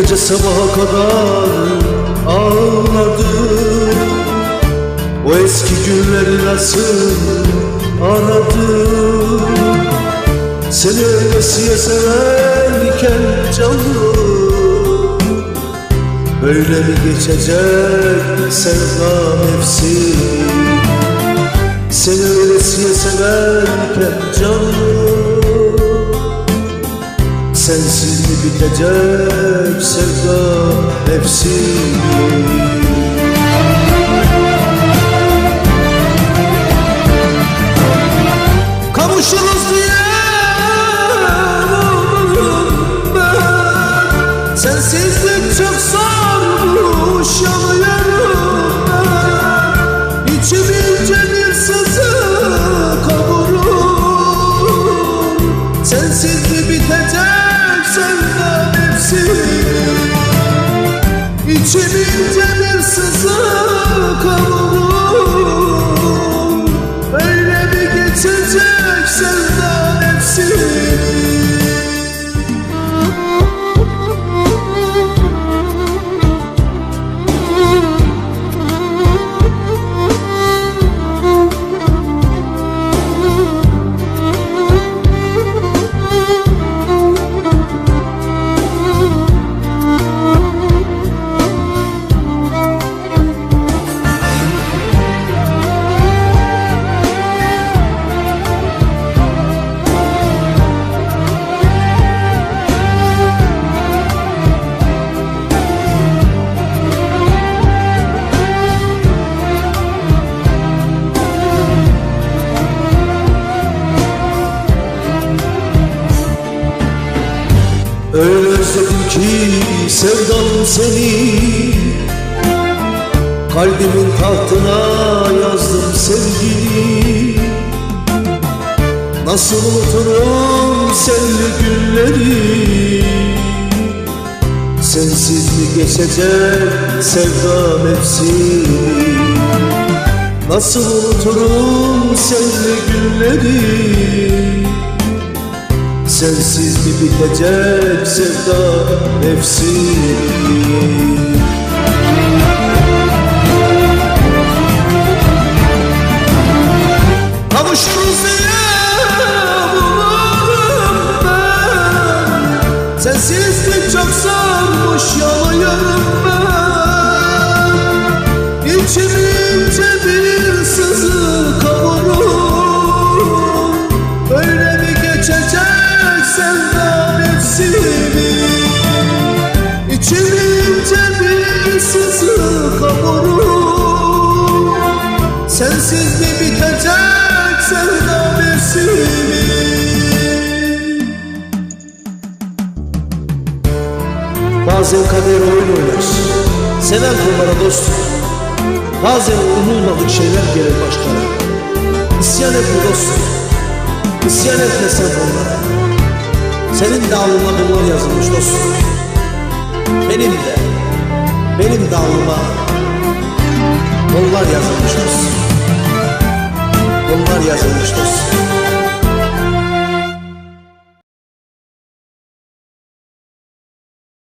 gece sabaha kadar ağladım. O eski günleri nasıl aradım? Seni öylesiye severken canım. Böyle mi geçecek sevda mevsim Seni öylesiye severken canım Sensiz mi bitecek sevda nefsim Öyle özledim ki sevdam seni. Kalbimin tahtına yazdım sevgini. Nasıl unuturum senli günleri? Sensiz mi geçecek sevda mevsimi Nasıl unuturum senli günleri Sensiz mi bitecek sevda nefsim Kavuşuruz diye umuyorum ben. Sensizlik çok sarmış yanıyorum ben. İçimince Bazen kader oyun oynar Seven kullara dost. Bazen umulmadık şeyler gelir başlara İsyan etme dostum İsyan etme sen onlara. Senin de alnına bunlar yazılmış dostum Benim de Benim de alnıma Bunlar yazılmış dostum Bunlar yazılmış dostum